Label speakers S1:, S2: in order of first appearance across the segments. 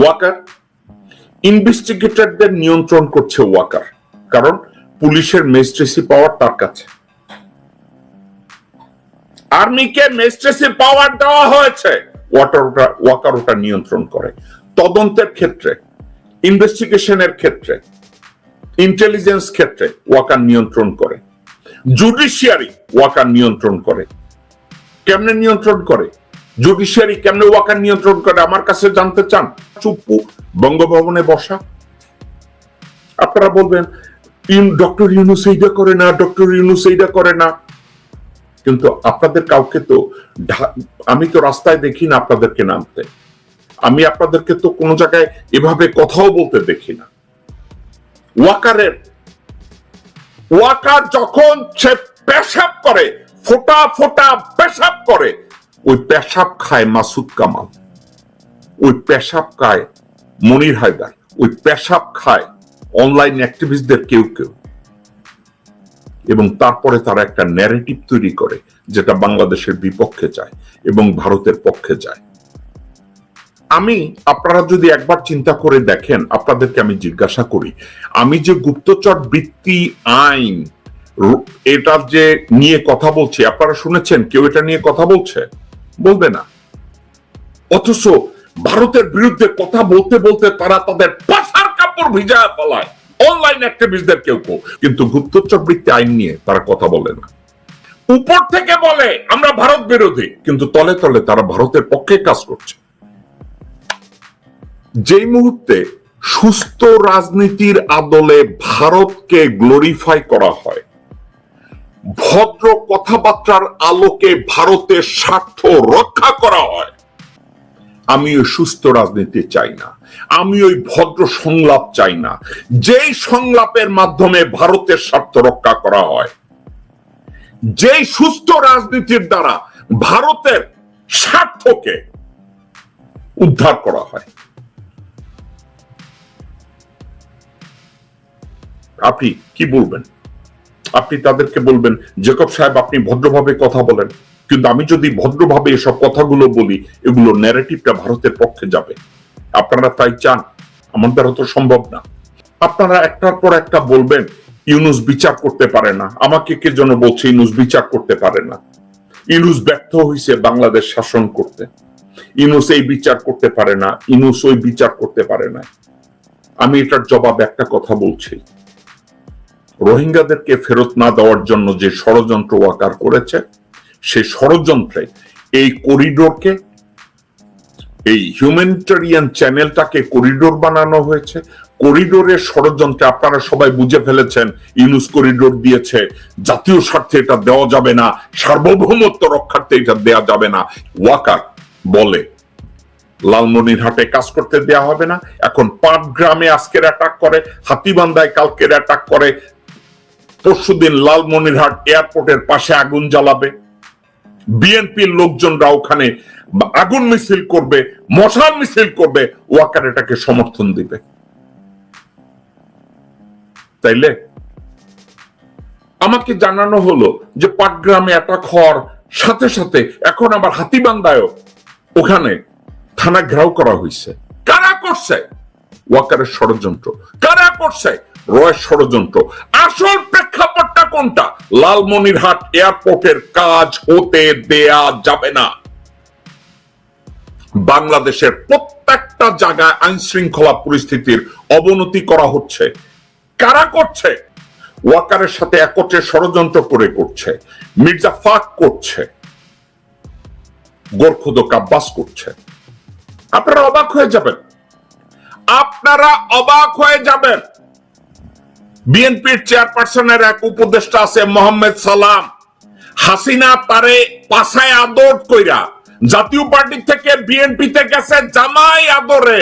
S1: ওয়াকার। ইনভেস্টিগেটরদের নিয়ন্ত্রণ করছে ওয়াকার, কারণ পুলিশের মেজিস্ট্রেসি পাওয়ার তার কাছে। আর্মিকে মেজিস্ট্রেসি পাওয়ার দেওয়া হয়েছে। ওয়াটার ওয়াকার ওটা নিয়ন্ত্রণ করে। তদন্তের ক্ষেত্রে, ইনভেস্টিগেশনের ক্ষেত্রে, ইন্টেলিজেন্স ক্ষেত্রে ওয়াকার নিয়ন্ত্রণ করে। জুডিশিয়ারি ওয়াকার নিয়ন্ত্রণ করে। কেমনে নিয়ন্ত্রণ করে? জুডিশিয়ারি কেমনে ওয়াকার নিয়ন্ত্রণ করে? আমার কাছে জানতে চান। চুপ্পু বঙ্গভবনে বসা। আপনারা বলবেন ডক্টর ইউনুস এইটা করে না, ডক্টর ইউনুস এইটা করে না। কিন্তু আপনাদের কাউকে তো আমি তো রাস্তায় দেখি না আপনাদেরকে নামতে। আমি আপনাদেরকে তো কোনো জায়গায় এভাবে কথাও বলতে দেখি না। ওয়াকারের, ওয়াকার যখন সে পেশাব করে, ফোটা ফোটা পেশাব করে ওই পেশাব খায় মাসুদ কামাল, ওই পেশাব খায় মনির হায়দার, ওই পেশাব খায় অনলাইন অ্যাক্টিভিস্টদের কেউ কেউ। এবং তারপরে তারা একটা ন্যারেটিভ তৈরি করে, যেটা বাংলাদেশের বিপক্ষে যায় এবং ভারতের পক্ষে যায় আমি, আপনারা যদি একবার চিন্তা করে দেখেন, আপনাদেরকে আমি জিজ্ঞাসা করি, আমি যে গুপ্তচর বৃত্তি আইন এটার যে নিয়ে কথা বলছি, আপনারা শুনেছেন? কেউ এটা নিয়ে কথা বলছে? বলবে না। অথচ ভারতের বিরুদ্ধে কথা বলতে বলতে তারা তাদের পাশার কাপড় ভিজায় ফলায়। অনলাইন অ্যাক্টিভিস্টদের কেউ কেউ। কিন্তু গুপ্তচর বৃত্তি আইন নিয়ে তারা কথা বলে না। উপর থেকে বলে, আমরা ভারত বিরোধী। কিন্তু তলে তলে তারা ভারতের পক্ষে কাজ করছে। যেই মুহূর্তে সুস্থ রাজনীতির আদলে ভারতকে গ্লোরিফাই করা হয় ভদ্র কথাবার্তার আলোকে ভারতের স্বার্থ রক্ষা করা হয়। আমি ওই সুস্থ রাজনীতি চাই না। আমি ওই ভদ্র সংলাপ চাই না। যেই সংলাপের মাধ্যমে ভারতের স্বার্থ রক্ষা করা হয়, যেই সুস্থ রাজনীতির দ্বারা ভারতের স্বার্থকে উদ্ধার করা হয়। আপনি কি বলবেন? আপনি তাদেরকে বলবেন, জেকব সাহেব, আপনি ভদ্রভাবে কথা বলেন। কিন্তু আমি যদি ভদ্রভাবে এসব কথাগুলো বলি, এগুলো ন্যারেটিভটা ভারতের পক্ষে যাবে। আপনারা তাই চান আমার দ্বারা তো সম্ভব না। আপনারা একটার পর একটা বলবেন, ইউনুস বিচার করতে পারে না। আমাকে কে যেন বলছে, ইউনুস বিচার করতে পারে না। ইউনুস ব্যর্থ হয়েছে বাংলাদেশ শাসন করতে। ইউনুস এই বিচার করতে পারে না, ইউনুস ওই বিচার করতে পারে না। আমি এটার জবাব একটা কথা বলছি। রোহিঙ্গাদেরকে ফেরত না দেওয়ার জন্য যে ষড়যন্ত্র ওয়াকার করেছে সেই ষড়যন্ত্রে এই করিডোরকে, এই হিউম্যানিটারিয়ান চ্যানেলটাকে করিডোর বানানো হয়েছে। করিডোরের ষড়যন্ত্রে আপনারা সবাই বুঝে ফেলেছেন, ইউনুস করিডোর দিয়েছে, জাতীয় স্বার্থে এটা দেওয়া যাবে না, সার্বভৌমত্ব রক্ষার্থে এটা দেওয়া যাবে না। ওয়াকার বলে লালমনিরহাটে কাজ করতে দেয়া হবে না। এখন পাটগ্রামে আজকের অ্যাটাক করে, হাতিবান্ধায় কালকের অ্যাটাক করে পরশুদিন লালমনিরহাট এয়ারপোর্টের পাশে আগুন জ্বালাবে। বিএনপির লোকজনরা ওখানে আগুন মিছিল করবে, মশাল মিছিল করবে, ওয়াকার এটাকে সমর্থন দিবে। তাইলে আমাকে জানানো হলো যে পাটগ্রামে অ্যাটাক হওয়ার সাথে সাথে এখন আবার হাতিবান্ধায়ও ওখানে থানা ঘেরাও করা হয়েছে। কারা করছে? ওয়াকারের ষড়যন্ত্র। কারা করছে? রয়ের ষড়যন্ত্র। আসল প্রেক্ষাপটটা কোনটা? লালমনিরহাট এয়ারপোর্টের কাজ হতে দেয়া যাবে না। বাংলাদেশের প্রত্যেকটা জায়গায় আইন শৃঙ্খলা পরিস্থিতির অবনতি করা হচ্ছে। কারা করছে? ওয়াকারের সাথে একত্রে ষড়যন্ত্র করে করছে। মির্জা ফাক করছে। গোরখুদ কাব্বাস করছে। আপনারা অবাক হয়ে যাবেন। আপনারা অবাক হয়ে যাবেন। বিএনপির চেয়ারপারসনের এক উপদেষ্টা আছে মোহাম্মদ সালাম। হাসিনা তারে পাশায় আদর কইরা জাতীয় পার্টি থেকে বিএনপিতে গেছে জামাই আদরে।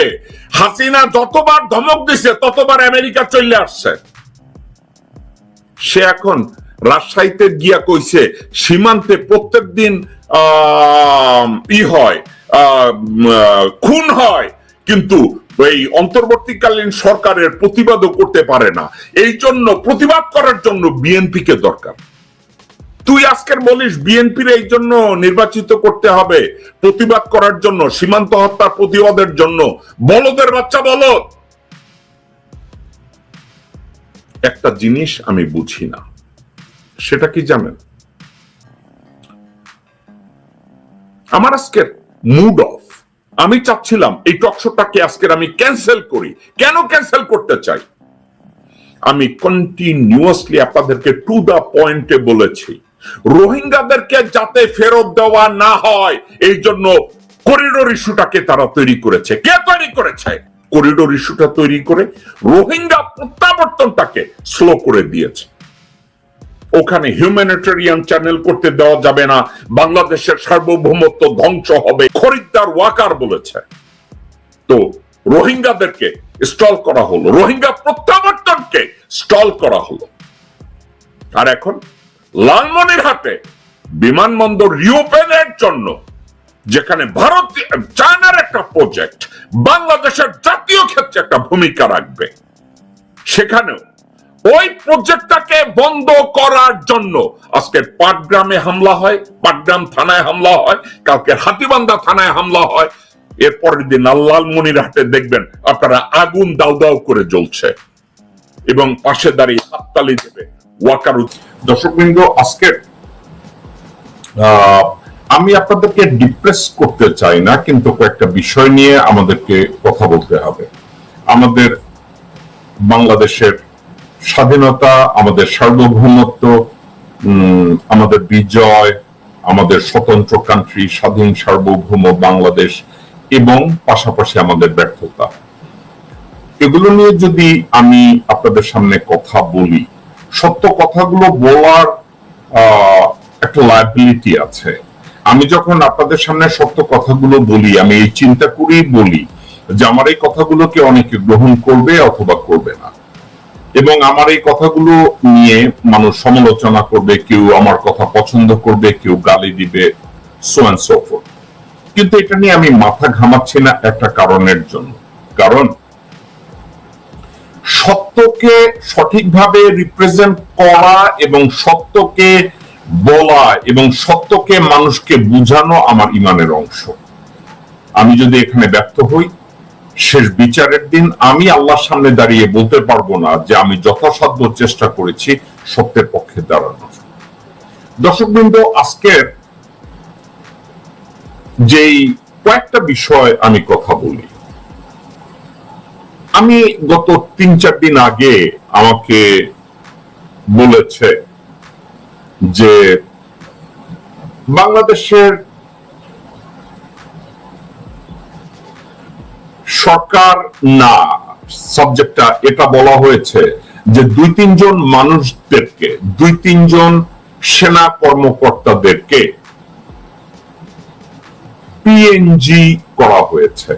S1: হাসিনা যতবার ধমক দিছে, ততবার আমেরিকা চলে আসছে। সে এখন রাজশাহীতে গিয়া কইছে, সীমান্তে প্রত্যেক দিন ই হয় খুন হয়। কিন্তু এই অন্তর্বর্তীকালীন সরকারের প্রতিবাদও করতে পারে না। এই জন্য প্রতিবাদ করার জন্য বিএনপি কে দরকার। তুই আজকের বলিস, বিএনপির এই জন্য নির্বাচিত করতে হবে। প্রতিবাদ করার জন্য, সীমান্ত হত্যার প্রতিবাদের জন্য। বলদের বাচ্চা, বলদ! একটা জিনিস আমি বুঝি না। সেটা কি জানেন? আমার আজকের মুড অফ আমি চাচ্ছিলাম এই টকশোটাকে আজকের আমি ক্যান্সেল করি। কেন ক্যান্সেল করতে চাই? আমি কন্টিনিউয়াসলি আপনাদেরকে টু দা পয়েন্টে বলেছি। রোহিঙ্গাদেরকে যাতে ফেরত দেওয়া না হয়, এই জন্য করিডোর ইস্যুটাকে তারা তৈরি করেছে। কে তৈরি করেছে? করিডোর ইস্যুটা তৈরি করে রোহিঙ্গা প্রত্যাবর্তনটাকে স্লো করে দিয়েছে। ওখানে হিউম্যানিটেরিয়ান চ্যানেল করতে দেওয়া যাবে না। বাংলাদেশের সার্বভৌমত্ব ধ্বংস হবে, খরিদ্দার ওয়াকার বলেছে। তো রোহিঙ্গাদেরকে স্টল করা হলো, রোহিঙ্গা প্রত্যাবর্তনকে স্টল করা হলো। আর এখন লালমনিরহাটে বিমানবন্দর রিওপেনের জন্য, যেখানে ভারত চায়নার একটা প্রজেক্ট বাংলাদেশের জাতীয় ক্ষেত্রে একটা ভূমিকা রাখবে। সেখানেও ওই প্রজেক্টটাকে বন্ধ করার জন্য আজকে পাটগ্রামে হামলা হয় পাটগ্রাম থানায় হামলা হয় কালকে হাতিবান্ধা থানায় হামলা হয়। এরপরের দিন আল্লাল মনিরহাটে দেখবেন আপনারা আগুন দাউ দাউ করে জ্বলছে এবং পাশে দাঁড়িয়ে হাততালি দেবে। ওয়াকার দর্শকবৃন্দ আজকের আহ, আমি আপনাদেরকে ডিপ্রেস করতে চাই না কিন্তু কয়েকটা বিষয় নিয়ে আমাদেরকে কথা বলতে হবে। আমাদের বাংলাদেশের স্বাধীনতা, আমাদের সার্বভৌমত্ব আমাদের বিজয়, আমাদের স্বতন্ত্র কান্ট্রি স্বাধীন সার্বভৌম বাংলাদেশ এবং পাশাপাশি আমাদের ব্যর্থতা। এগুলো নিয়ে যদি আমি আপনাদের সামনে কথা বলি, সত্য কথাগুলো বলার একটা লাইবিলিটি আছে। আমি যখন আপনাদের সামনে সত্য কথাগুলো বলি, আমি এই চিন্তা করেই বলি যে আমার এই কথাগুলোকে অনেকে গ্রহণ করবে অথবা করবে এবং আমার এই কথাগুলো নিয়ে মানুষ সমালোচনা করবে, কেউ আমার কথা পছন্দ করবে, কেউ গালি দিবে কিন্তু এটা নিয়ে আমি মাথা ঘামাচ্ছি না একটা কারণের জন্য। কারণ সত্যকে সঠিকভাবে রিপ্রেজেন্ট করা এবং সত্যকে বলা এবং সত্যকে মানুষকে বুঝানো আমার ইমানের অংশ। আমি যদি এখানে ব্যর্থ হই শেষ বিচারের দিন আমি আল্লাহর সামনে দাঁড়িয়ে বলতে পারব না যে আমি যথাসাধ্য চেষ্টা করেছি সত্যের পক্ষে দাঁড়ানোর। দর্শকবৃন্দ আজকের যেই কয়েকটা বিষয় আমি কথা বলি। আমি গত তিন চার দিন আগে আমাকে বলেছে যে বাংলাদেশের সরকার না। সাবজেক্টটা এটা বলা হয়েছে যে দুই তিনজন মানুষদেরকে, দুই তিনজন সেনা কর্মকর্তাদেরকে পিএনজি করা হয়েছে।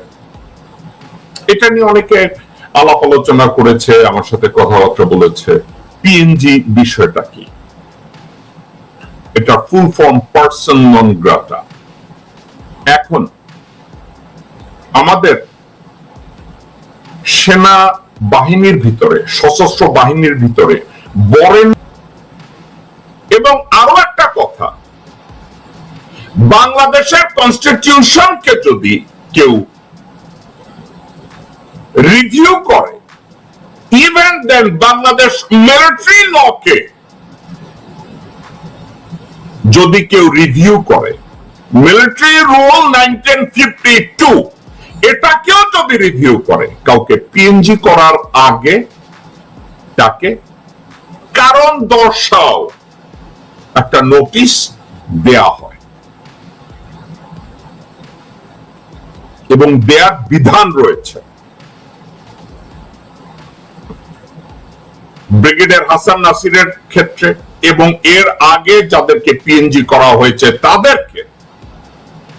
S1: এটা নিয়ে অনেকে আলাপ আলোচনা করেছে, আমার সাথে কথাবার্তা বলেছে। পিএনজি বিষয়টা কি? এটা ফুল ফর্ম পার্সন নন গ্রাটা এখন আমাদের সেনা বাহিনীর ভিতরে, সশস্ত্র বাহিনীর ভিতরে বরেন এবং আরও একটা কথা, বাংলাদেশের কনস্টিটিউশনকে যদি কেউ রিভিউ করে ইভেন দেন বাংলাদেশ মিলিটারি লকে যদি কেউ রিভিউ করে military rule nineteen fifty two এটাকেও যদি রিভিউ করে, কাউকে পিএনজি করার আগে তাকে কারণ দর্শাও একটা নোটিশ দেয়া হয়। এবং দেয়ার বিধান রয়েছে। ব্রিগেডিয়ার হাসান নাসিরের ক্ষেত্রে এবং এর আগে যাদেরকে পিএনজি করা হয়েছে, তাদেরকে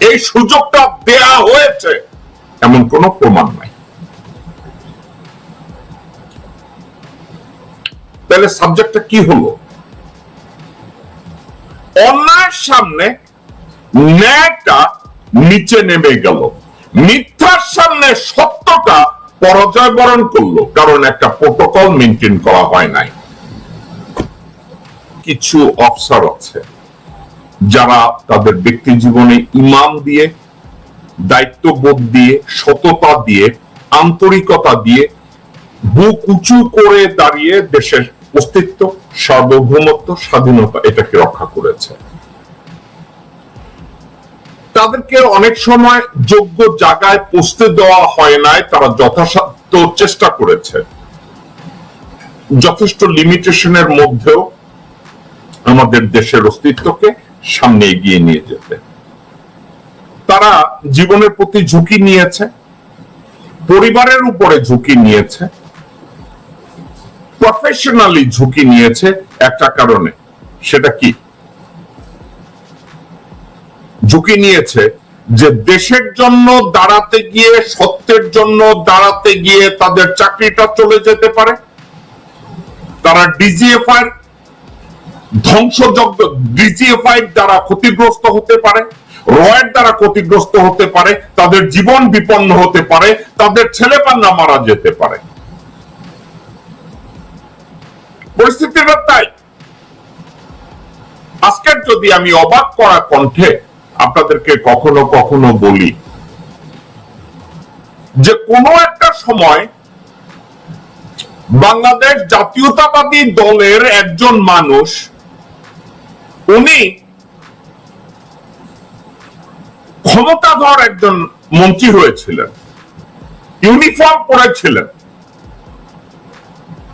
S1: এই সুযোগটা দেয়া হয়েছে। এমন কোনো প্রমাণ নাই। তাহলে সাবজেক্টটা কি হলো? অন্যায়ের সামনে ন্যায়টা নিচে নেমে গেল। মিথ্যার সামনে সত্যটা পরাজয় বরণ করল, কারণ একটা প্রোটোকল মেনটেন করা হয় নাই। কিছু অফিসার আছে, যারা তাদের ব্যক্তি জীবনে ইমাম দিয়ে দায়িত্ববোধ দিয়ে, সততা দিয়ে, আন্তরিকতা দিয়ে বুক উঁচু করে দাঁড়িয়ে দেশের অস্তিত্ব, সার্বভৌমত্ব, স্বাধীনতা এটাকে রক্ষা করেছে। তাদেরকে অনেক সময় যোগ্য জায়গায় পৌঁছতে দেওয়া হয় নাই, তারা যথাসাধ্য চেষ্টা করেছে। যথেষ্ট লিমিটেশনের মধ্যেও আমাদের দেশের অস্তিত্বকে সামনে এগিয়ে নিয়ে যেতে। তারা জীবনের প্রতি ঝুঁকি নিয়েছে, পরিবারের উপরে ঝুঁকি নিয়েছে প্রফেশনালি ঝুঁকি নিয়েছে একটা কারণে, সেটা কি? ঝুঁকি নিয়েছে যে দেশের জন্য দাঁড়াতে গিয়ে, সত্যের জন্য দাঁড়াতে গিয়ে তাদের চাকরিটা চলে যেতে পারে। তারা ডিজিএফআই ধ্বংসযজ্ঞ ডিজিএফআই দ্বারা ক্ষতিগ্রস্ত হতে পারে। রয়ের দ্বারা ক্ষতিগ্রস্ত হতে পারে, তাদের জীবন বিপন্ন হতে পারে, তাদের ছেলে পান্না মারা যেতে পারে। পরিস্থিতিটা তাই আজকের যদি আমি অবাক করা কণ্ঠে আপনাদেরকে কখনো কখনো বলি যে কোনো একটা সময় বাংলাদেশ জাতীয়তাবাদী দলের একজন মানুষ, উনি ক্ষমতাধর একজন মন্ত্রী হয়েছিলেন ইউনিফর্ম পরেছিলেন,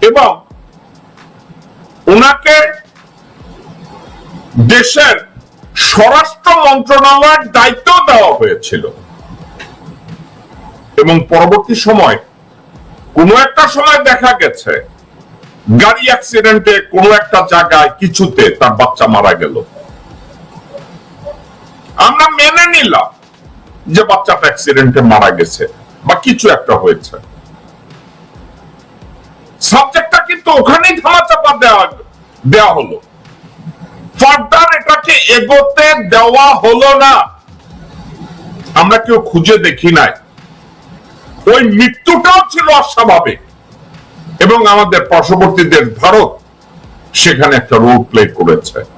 S1: এবং ওনাকে দেশের স্বরাষ্ট্র মন্ত্রণালয়ের দায়িত্ব দেওয়া হয়েছিল। এবং পরবর্তী সময় কোনো একটা সময় দেখা গেছে, গাড়ি অ্যাক্সিডেন্টে কোনো একটা জায়গায় কিছুতে তার বাচ্চা মারা গেল। আমরা মেনে নিলাম যে বাচ্চাটা অ্যাক্সিডেন্টে মারা গেছে বা কিছু একটা হয়েছে। সাবজেক্টটা কিন্তু ওখানেই ধামাচাপা দেওয়া দেওয়া হলো। ফার্দার এটাকে এগোতে দেওয়া হলো না। আমরা কেউ খুঁজে দেখি নাই। ওই মৃত্যুটাও ছিল অস্বাভাবিক। এবং আমাদের পার্শ্ববর্তী দেশ ভারত সেখানে একটা রোল প্লে করেছে।